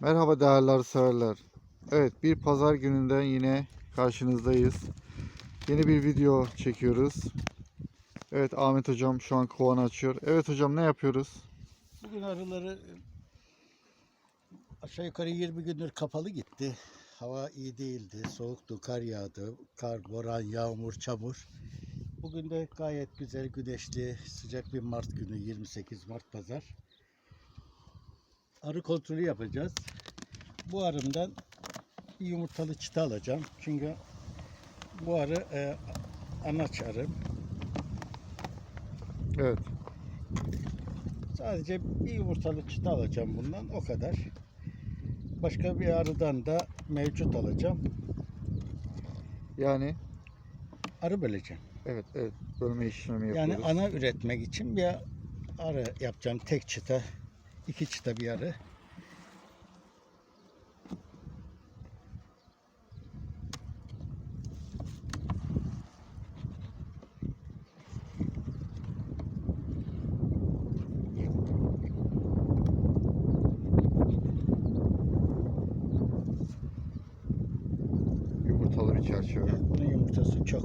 Merhaba değerli severler. Evet bir pazar gününden yine karşınızdayız. Yeni bir video çekiyoruz. Evet Ahmet hocam şu an kovanı açıyor. Evet hocam ne yapıyoruz? Bugün arıları aşağı yukarı 20 gündür kapalı gitti. Hava iyi değildi. Soğuktu, kar yağdı. Kar, boran, yağmur, çamur. Bugün de gayet güzel, güneşli, sıcak bir Mart günü. 28 Mart pazar. Arı kontrolü yapacağız. Bu arımdan bir yumurtalı çıta alacağım. Çünkü bu arı e, anaç arım. Evet. Sadece bir yumurtalı çıta alacağım bundan o kadar. Başka bir arıdan da mevcut alacağım. Yani Arı böleceğim. evet evet bölme işlemi Yani yapıyoruz. ana üretmek için bir arı yapacağım. Tek çıta, iki çıta bir arı. Çerçeve. Bunun yumurtası çok.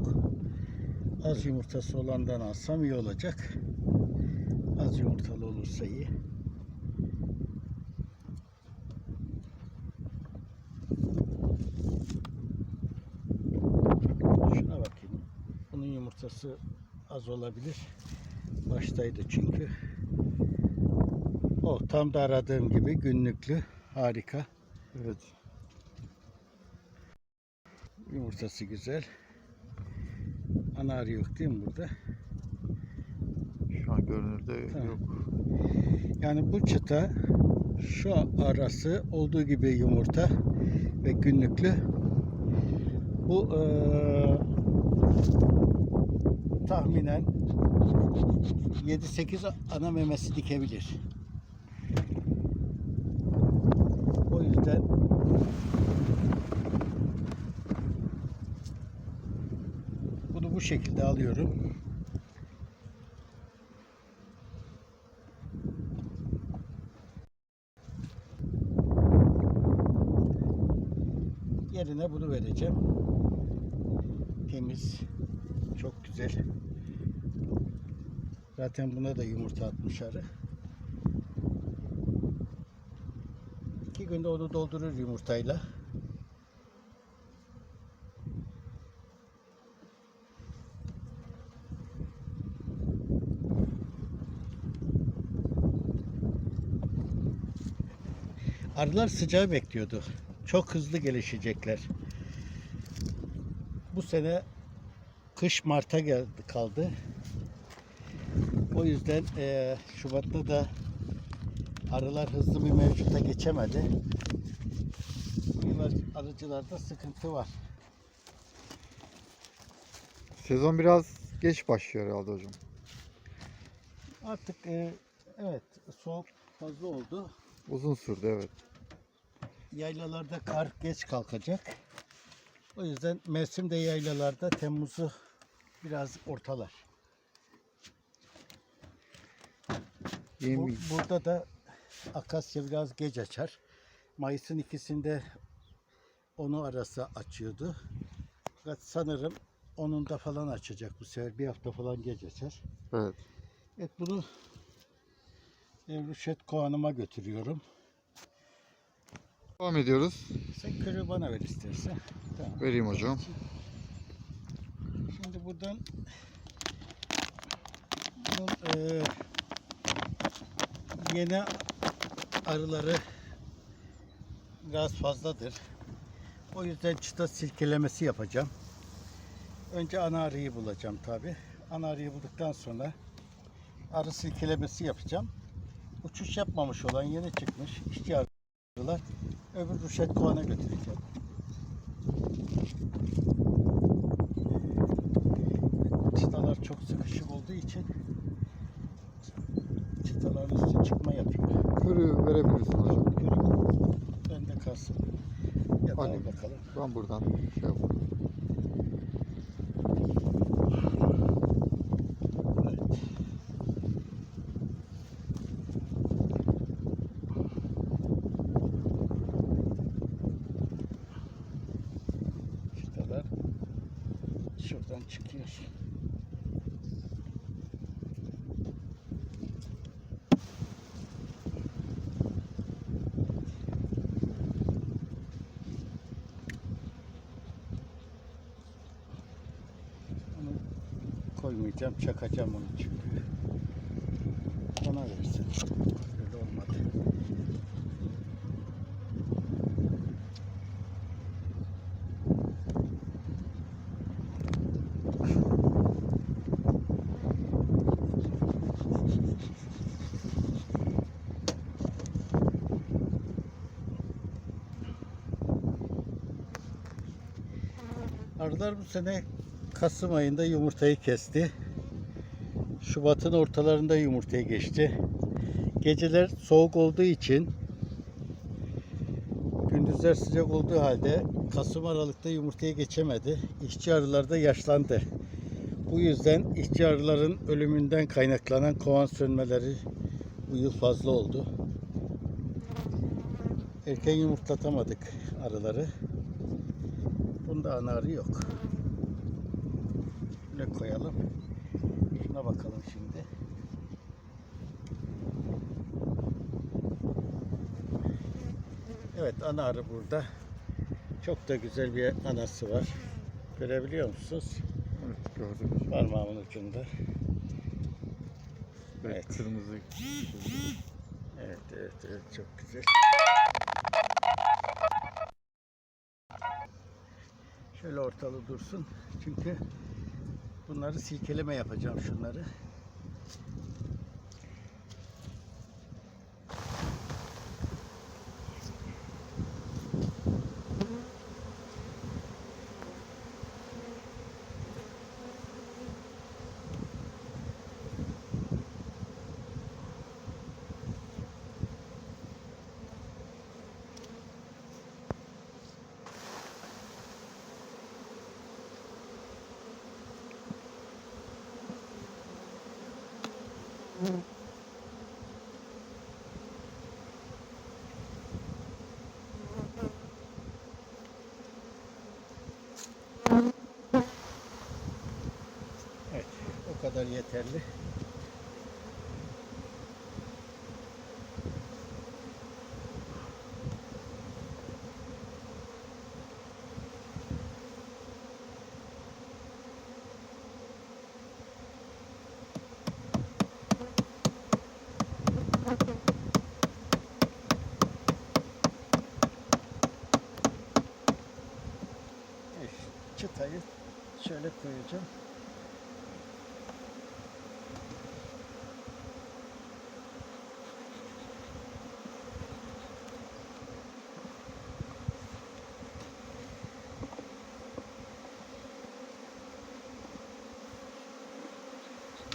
Az yumurtası olandan alsam iyi olacak. Az yumurtalı olursa iyi. Şuna bakayım. Bunun yumurtası az olabilir. Baştaydı çünkü. O tam da aradığım gibi günlüklü. Harika. Evet. Yumurtası güzel. Ana arı yok değil mi burada? Şu an görünürde Tamam. yok. Yani bu çıta şu arası olduğu gibi yumurta ve günlüklü. Bu eee, tahminen 7-8 ana memesi dikebilir. O yüzden bunu bu şekilde alıyorum. Yerine bunu vereceğim. Temiz. Çok güzel. Zaten buna da yumurta atmış arı. İki günde onu doldurur yumurtayla. Arılar sıcağı bekliyordu. Çok hızlı gelişecekler. Bu sene kış Mart'a geldi kaldı. O yüzden eee, Şubat'ta da arılar hızlı bir mevcuta geçemedi. Bu yıllar arıcılarda sıkıntı var. Sezon biraz geç başlıyor herhalde hocam. Artık eee, evet soğuk fazla oldu. Uzun sürdü evet. Yaylalarda kar geç kalkacak. O yüzden mevsim de yaylalarda Temmuz'u biraz ortalar. Bu, burada da akasya biraz geç açar. Mayıs'ın ikisinde onu arası açıyordu. Fakat sanırım onun da falan açacak bu sefer. Bir hafta falan geç açar. evet. Evet bunu Evruşet kovanıma götürüyorum. Devam ediyoruz. Sen körü bana ver istersen. Tamam. Vereyim hocam. Şimdi buradan bunun eee, yeni arıları biraz fazladır. O yüzden çıta silkelemesi yapacağım. Önce ana arıyı bulacağım tabi. Ana arıyı bulduktan sonra arı silkelemesi yapacağım. Uçuş yapmamış olan yeni çıkmış işçi arılar öbür ruşet kovana götüreceğim. Çıtalar çok sıkışık olduğu için tanesi çıkma yapıyor. Kürü verebilirsin hocam. Kürü. Ben de kalsın. Ya da Hadi bakalım. Ben buradan şey yapayım. şuradan çıkıyor. Koymayacağım, çakacağım onu çünkü. Ona versin. Öyle olmadı. Arılar bu sene Kasım ayında yumurtayı kesti. Şubat'ın ortalarında yumurtaya geçti. Geceler soğuk olduğu için gündüzler sıcak olduğu halde Kasım Aralık'ta yumurtaya geçemedi. İşçi arılar da yaşlandı. Bu yüzden işçi arıların ölümünden kaynaklanan kovan sönmeleri bu yıl fazla oldu. Erken yumurtlatamadık arıları. Bunda ana arı yok. Şöyle koyalım. Şuna bakalım şimdi. Evet ana arı burada. Çok da güzel bir anası var. Görebiliyor musunuz? Evet gördüm. Parmağımın ucunda. Evet, Evet. kırmızı. Evet evet evet çok güzel. Şöyle ortalı dursun. Çünkü bunları silkeleme yapacağım şunları. Evet, o kadar yeterli. Evet, çıtayı şöyle koyacağım.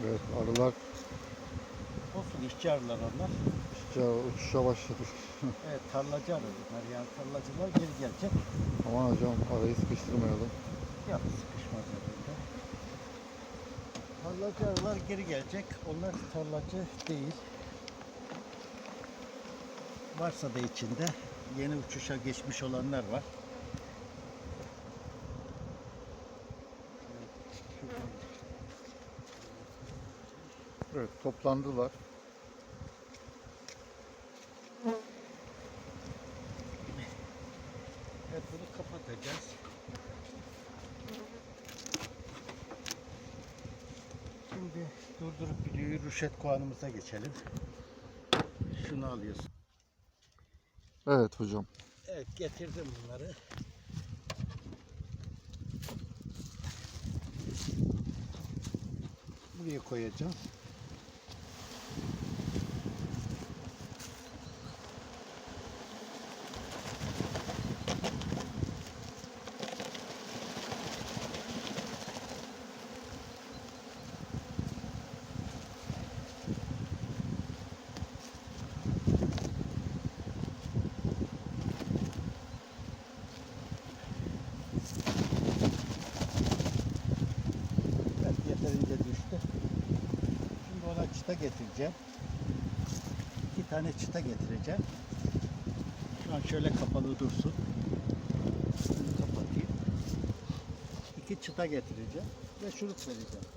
Evet arılar Olsun işçi arılar onlar. işte uçuşa başladı. Evet tarlacı arı bunlar yani tarlacılar geri gelecek. Aman hocam arayı sıkıştırmayalım. Yok sıkışmaz herhalde. Tarlacı arılar geri gelecek. Onlar tarlacı değil. Varsa da içinde yeni uçuşa geçmiş olanlar var. Evet toplandılar. Evet bunu kapatacağız. Şimdi durdurup videoyu rüşet kovanımıza geçelim. Şunu alıyorsun. Evet hocam. Evet getirdim bunları. Buraya koyacağım. Evet yeterince düştü. Şimdi ona çıta getireceğim. İki tane çıta getireceğim. Şu an şöyle kapalı dursun. Bunu kapatayım. İki çıta getireceğim ve şurup vereceğim.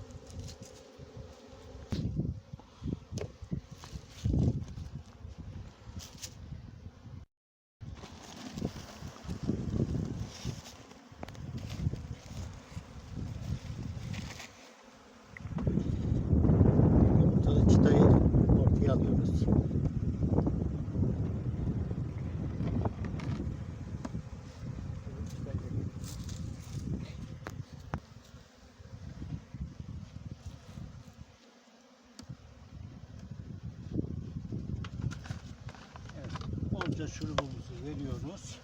Bolca şurubumuzu veriyoruz.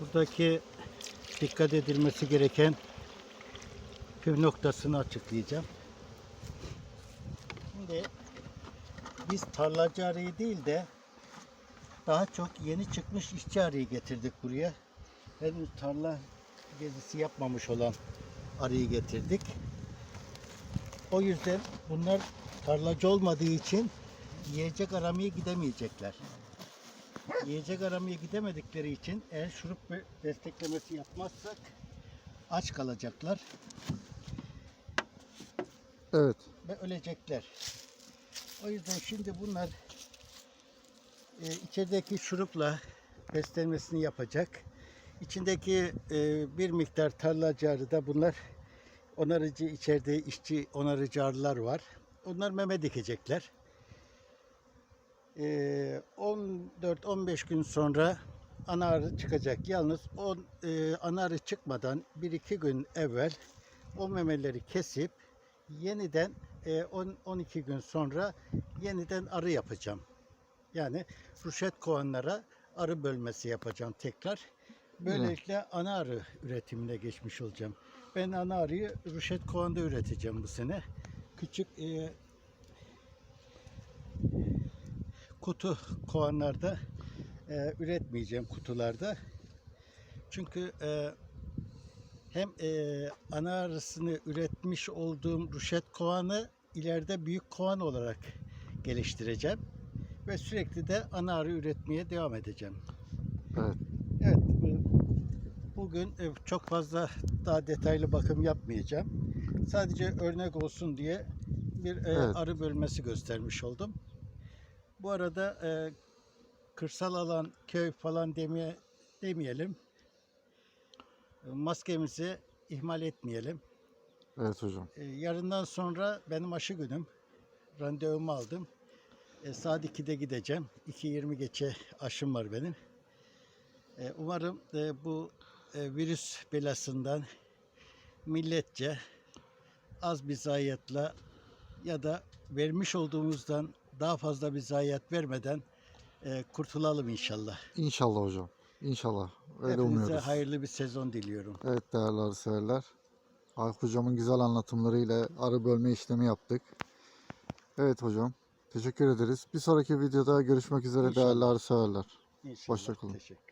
Buradaki dikkat edilmesi gereken püf noktasını açıklayacağım. Şimdi biz tarlacı arıyı değil de daha çok yeni çıkmış işçi arıyı getirdik buraya. Henüz tarla gezisi yapmamış olan arıyı getirdik. O yüzden bunlar tarlacı olmadığı için yiyecek aramaya gidemeyecekler. Yiyecek aramaya gidemedikleri için eğer şurup desteklemesi yapmazsak aç kalacaklar Evet. ve ölecekler. O yüzden şimdi bunlar e, içerideki şurupla beslenmesini yapacak. İçindeki e, bir miktar tarlacı arı da bunlar onarıcı içeride işçi onarıcı arılar var. Onlar meme dikecekler. E, 14-15 gün sonra ana arı çıkacak. Yalnız o e, ana arı çıkmadan 1-2 gün evvel o memeleri kesip yeniden e, 10 12 gün sonra yeniden arı yapacağım. Yani ruşet kovanlara arı bölmesi yapacağım tekrar. Böylelikle ana arı üretimine geçmiş olacağım. Ben ana arıyı ruşet kovanda üreteceğim bu sene. Küçük e, kutu kovanlarda e, üretmeyeceğim kutularda. Çünkü e, hem e, ana arısını üretmiş olduğum ruşet kovanı ileride büyük kovan olarak geliştireceğim ve sürekli de ana arı üretmeye devam edeceğim. Evet. Evet, bu- bugün e, çok fazla daha detaylı bakım yapmayacağım. Sadece örnek olsun diye bir e, Evet. arı bölmesi göstermiş oldum. Bu arada e, kırsal alan, köy falan demeye demeyelim. Maskemizi ihmal etmeyelim. Evet hocam. E, yarından sonra benim aşı günüm. Randevumu aldım. E, saat 2'de gideceğim. 2.20 geçe aşım var benim. E, umarım e, bu e, virüs belasından milletçe az bir zayiatla ya da vermiş olduğumuzdan daha fazla bir zayiat vermeden e, kurtulalım inşallah. İnşallah hocam. İnşallah. Öyle Hepinize umuyoruz. hayırlı bir sezon diliyorum. Evet değerli arı severler. Hocamın güzel anlatımlarıyla arı bölme işlemi yaptık. Evet hocam. Teşekkür ederiz. Bir sonraki videoda görüşmek üzere değerli İnşallah. arı severler. İnşallah. Hoşça kalın. Teşekkür.